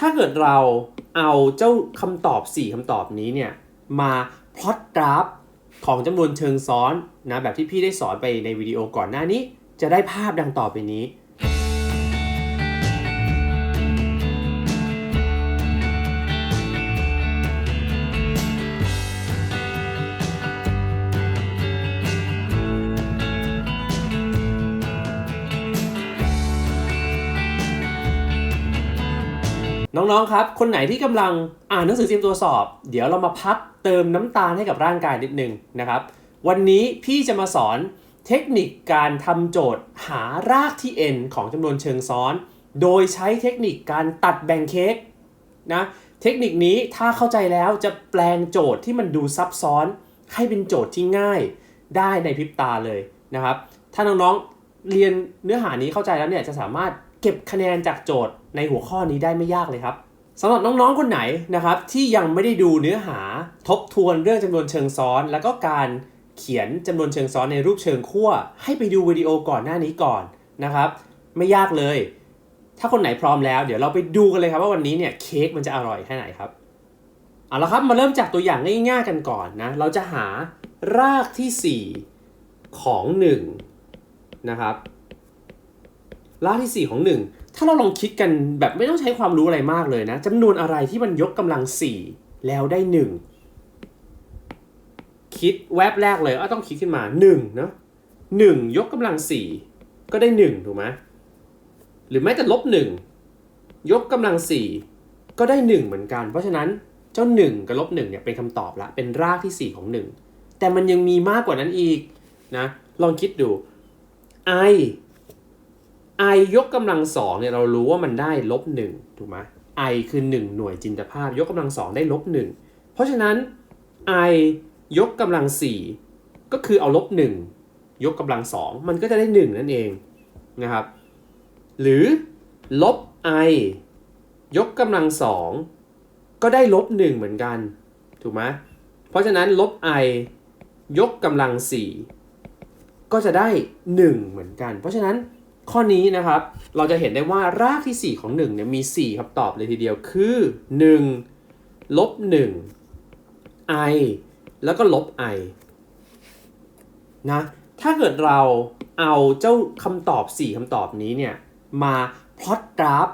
ถ้าเกิดเราเอาเจ้าคำตอบ 4คำตอบนี้เนี่ย มาพลอตกราฟของจำนวนเชิงซ้อนนะแบบที่พี่ได้สอนไปในวิดีโอก่อนหน้านี้ จะได้ภาพดังต่อไปนี้ น้องๆครับ คนไหนที่กำลังอ่านหนังสือเตรียมตัวสอบ เดี๋ยวเรามาพักเติมน้ำตาลให้กับร่างกายนิดนึงนะครับ วันนี้พี่จะมาสอนเทคนิคการทำโจทย์หารากที่ n ของจำนวนเชิงซ้อน โดยใช้เทคนิคการตัดแบ่งเค้กนะเทคนิคนี้ถ้าเข้าใจแล้วจะแปลงโจทย์ที่มันดูซับซ้อนให้เป็นโจทย์ที่ง่ายได้ในพริบตาเลยนะครับ ถ้าน้องๆเรียนเนื้อหานี้เข้าใจแล้วเนี่ยจะสามารถ เก็บคะแนนจากโจทย์ในหัวข้อนี้ได้ไม่ยากเลยครับสำหรับน้องๆ คนไหนนะครับที่ยังไม่ได้ดูเนื้อหาทบทวนเรื่องจำนวนเชิงซ้อน แล้วก็การเขียนจำนวนเชิงซ้อนในรูปเชิงขั้วให้ไปดูวิดีโอก่อนหน้านี้ก่อนนะครับ ไม่ยากเลย ถ้าคนไหนพร้อมแล้ว เดี๋ยวเราไปดูกันเลยครับว่าวันนี้เนี่ยเค้กมันจะอร่อยแค่ไหนครับเอาละครับมาเริ่มจากตัวอย่างง่ายๆกันก่อนนะเราจะหารากที่ 4 ของ 1 นะครับ รากที่ 4 ของ 1 ถ้าเราลองคิดกันแบบไม่ต้องใช้ความรู้อะไรมากเลยนะจำนวนอะไรที่มันยกกำลัง 4 แล้วได้ 1 คิดแวบแรกเลยว่าต้องคิดขึ้นมา1เนาะ1 ยกกำลัง 4 ก็ได้ 1 ถูกไหมหรือแม้แต่ลบ 1 ยกกำลัง 4 ก็ได้ 1 เหมือนกัน เพราะฉะนั้นเจ้า 1 กับลบ1เนี่ยเป็นคำตอบละเป็นรากที่ 4 ของ 1 แต่มันยังมีมากกว่านั้นอีกนะลองคิดดู i i ยกกำลังสองเนี่ยเรารู้ว่ามันได้ลบหนึ่งถูกไหม i คือ 1 หน่วยจินตภาพ ยกกำลังสองได้ลบหนึ่งเพราะฉะนั้น i ยกกำลังสี่ก็คือเอาลบหนึ่งยกกำลังสองมันก็จะได้ 1 นั่นเองนะครับ หรือลบ i ยกกำลังสองก็ได้ลบหนึ่งเหมือนกัน ถูกไหมเพราะฉะนั้นลบ i ยกกำลังสี่ก็จะได้ 1 เหมือนกัน เพราะฉะนั้น ข้อนี้นะครับ เราจะเห็นได้ว่ารากที่ 4 ของ1เนี่ยมี 4คำตอบเลยทีเดียวคือ 1 ลบ 1 i แล้วก็ลบ i นะ ถ้าเกิดเราเอาเจ้าคำตอบ 4คำตอบนี้เนี่ย มาพลอตกราฟ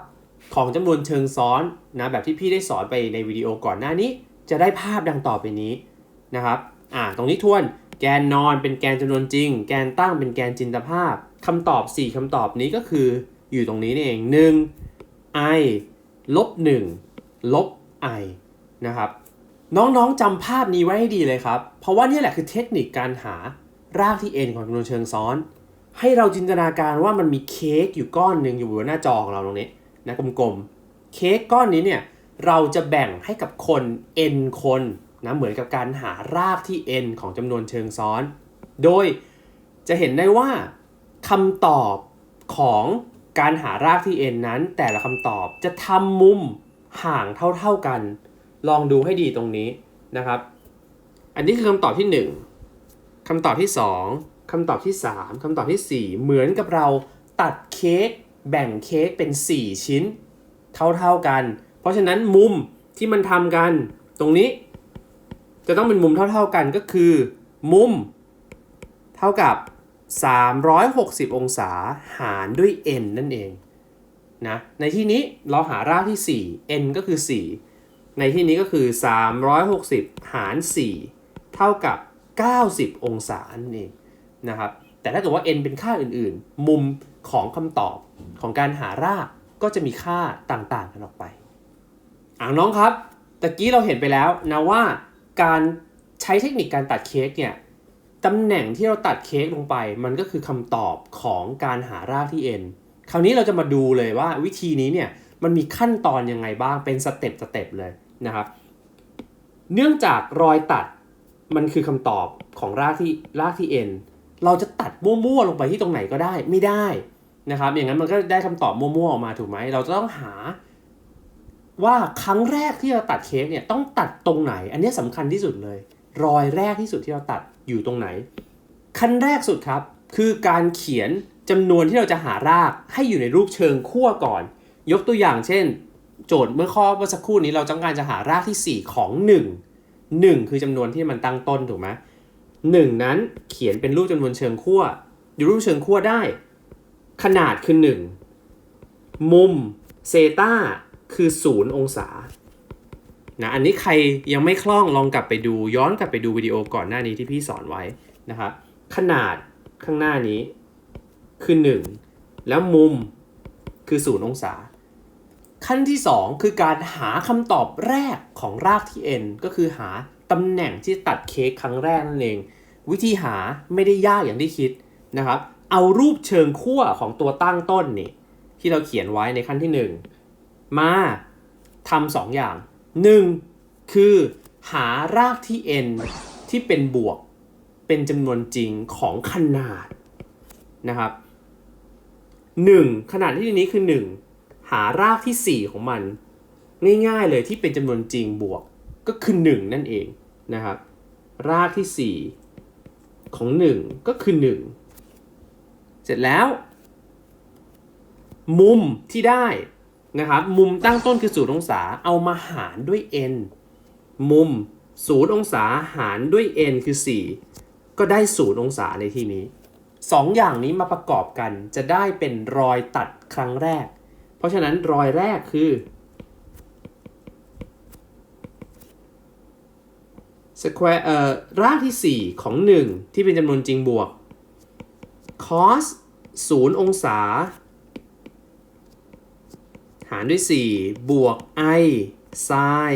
ของจำนวนเชิงซ้อนนะแบบที่พี่ได้สอนไปในวิดีโอก่อนหน้านี้ จะได้ภาพดังต่อไปนี้นะครับ อ่า ตรงนี้ทวน แกนนอนเป็นแกนจำนวนจริง แกนตั้งเป็นแกนจินตภาพคำตอบ 4คำตอบนี้ก็คืออยู่ตรงนี้นี่เอง 1 i ลบ1ลบ i นะครับ น้องๆจำภาพนี้ไว้ให้ดีเลยครับ เพราะว่านี่แหละคือเทคนิคการหารากที่ n ของจำนวนเชิงซ้อน ให้เราจินตนาการว่ามันมีเค้กอยู่ก้อนหนึ่งอยู่บนหน้าจอของเราตรงนี้นะกลมๆ เค้กก้อนนี้เนี่ยเราจะแบ่งให้กับคน n คน นะเหมือนกับการหารากที่ n ของจำนวนเชิงซ้อน โดยจะเห็นได้ว่าคำตอบของการหารากที่ n นั้น แต่ละคำตอบจะทำมุมห่างเท่าๆกัน ลองดูให้ดีตรงนี้นะครับ อันนี้คือคำตอบที่ 1คำตอบที่ 2คำตอบที่ 3คำตอบที่ 4 เหมือนกับเราตัดเค้กแบ่งเค้กเป็น 4 ชิ้น เท่าๆกัน เพราะฉะนั้นมุมที่มันทำกันตรงนี้ จะต้องเป็นมุมเท่า ๆกันก็คือ มุม เท่ากับ 360 องศาหารด้วย n นั่นเองนะในที่นี้เราหารากที่ 4 n ก็คือ 4 ในที่นี้ก็คือ 360 หาร 4 เท่ากับ 90 องศานั่นเองนะครับแต่ถ้าเกิดว่า n เป็นค่าอื่นๆ มุมของคำตอบของการหารากก็จะมีค่าต่างๆกันออกไปอ่างน้องครับตะกี้เราเห็นไปแล้วนะว่า การใช้เทคนิคการตัดเค้กเนี่ยตำแหน่งที่เราตัดเค้กลงไป มันก็คือคำตอบของการหารากที่ n คราวนี้เราจะมาดูเลยว่าวิธีนี้เนี่ยมันมีขั้นตอนยังไงบ้างเป็นสเต็ปสเต็ปเลยนะครับเนื่องจากรอยตัดมันคือคำตอบของรากที่รากที่ n เราจะตัดมั่วๆลงไปที่ตรงไหนก็ได้ไม่ได้นะครับอย่างนั้นมันก็ได้คำตอบมั่วๆออกมาถูกไหมเราจะต้องหา ว่าครั้งแรกที่เราตัดเค้กเนี่ยต้องตัดตรงไหน อันนี้สำคัญที่สุดเลย รอยแรกที่สุดที่เราตัดอยู่ตรงไหน ขั้นแรกสุดครับ คือการเขียนจำนวนที่เราจะหารากให้อยู่ในรูปเชิงขั้วก่อน ยกตัวอย่างเช่น โจทย์เมื่อข้อเมื่อสักครู่นี้เราต้องการจะหารากที่ 4 ของ 1 1 คือจำนวนที่มันตั้งต้นถูกไหมหนึ่งนั้นเขียนเป็นรูปจำนวนเชิงขั้วอยู่รูปเชิงขั้วได้ ขนาดคือ 1 มุมเซตา คือ0องศานะอันนี้ใครยังไม่คล่องลองกลับไปดู ย้อนกลับไปดูวิดีโอก่อนหน้านี้ที่พี่สอนไว้นะครับขนาดข้างหน้านี้คือ 1 แล้วมุมคือ0องศา ขั้นที่ 2 คือการหาคำตอบแรกของรากที่ n ก็คือหาตำแหน่งที่ตัดเค้กครั้งแรกนั่นเอง วิธีหาไม่ได้ยากอย่างที่คิดนะครับ เอารูปเชิงขั้วของตัวตั้งต้นนี่ที่เราเขียนไว้ในขั้นที่ 1 มาทำสองอย่าง 1. คือหารากที่ n ที่เป็นบวกเป็นจำนวนจริงของขนาดนะครับ1ขนาดที่นี้คือ1หารากที่ 4 ของมัน ง่ายๆเลยที่เป็นจำนวนจริงบวกก็คือ 1 นั่นเองนะครับ รากที่ 4 ของ 1 ก็คือ 1 เสร็จแล้ว มุมที่ได้ นะครับมุมตั้งต้นคือ0องศาเอามาหารด้วย n มุม0องศาหารด้วย n คือ 4 ก็ได้0องศาในที่นี้สองอย่างนี้มาประกอบกันจะได้เป็นรอยตัดครั้งแรก เพราะฉะนั้นรอยแรกคือ square เอ่อรากที่ 4 ของ 1 ที่เป็นจำนวนจริงบวก cos 0 องศา หารด้วย 4 บวก i sin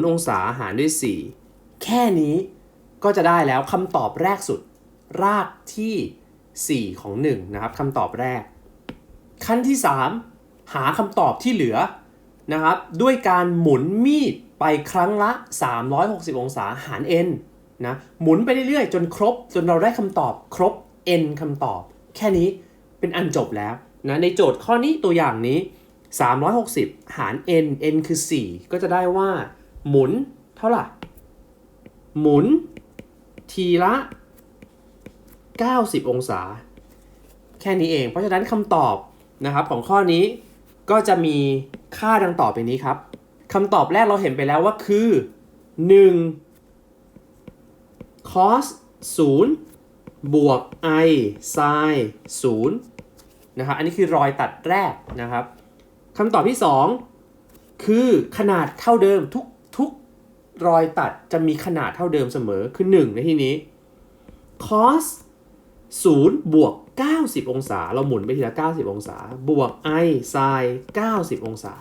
0องศาหารด้วย 4 แค่นี้ก็จะได้แล้วคำตอบแรกสุด รากที่ 4 ของ 1 นะครับคำตอบแรก ขั้นที่ 3 หาคำตอบที่เหลือนะครับด้วยการหมุนมีดไปครั้งละ 360 องศาหาร n นะหมุนไปเรื่อยๆ จนครบ จนเราได้คำตอบครบ n คำตอบ แค่นี้เป็นอันจบแล้วนะในโจทย์ข้อนี้ตัวอย่างนี้ 360 หาร n n คือ 4 ก็จะได้ว่า หมุนเท่าไหร่หมุน ทีละ 90 องศา แค่นี้เอง เพราะฉะนั้นคำตอบนะครับของข้อนี้ก็จะมีค่าดังต่อไปนี้ครับคำตอบแรกเราเห็นไปแล้วว่าคือ 1 cos 0 บวก i sin 0นะครับ อันนี้คือรอยตัดแรกนะครับ คำตอบที่ 2 คือขนาดเท่าเดิมทุกทุกรอยตัดจะมีขนาดเท่าเดิมเสมอคือ 1 ในที่นี้ cos 0 บวก 90 องศา เราหมุนไปทีละ 90 องศา บวก i sin 90 องศา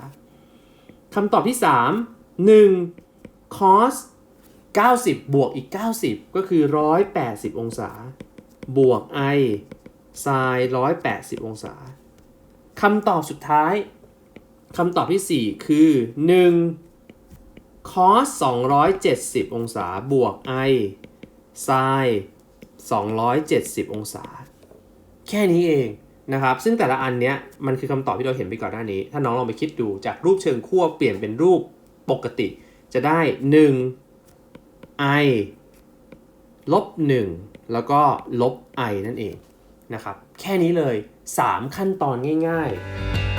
คำตอบที่ 3 1 cos 90 บวกอีก 90 ก็คือ 180 องศา บวก i sin 180 องศาคำตอบสุดท้าย คำตอบที่ 4 คือ 1 cos 270 องศาบวก i sin 270 องศา แค่นี้เองนะครับ ซึ่งแต่ละอันเนี้ยมันคือคำตอบที่เราเห็นไปก่อนหน้านี้ ถ้าน้องลองไปคิดดูจากรูปเชิงขั้วเปลี่ยนเป็นรูปปกติ จะได้ 1 i ลบ 1 แล้วก็ลบ i นั่นเองนะครับ แค่นี้เลย 3 ขั้นตอนง่าย ๆ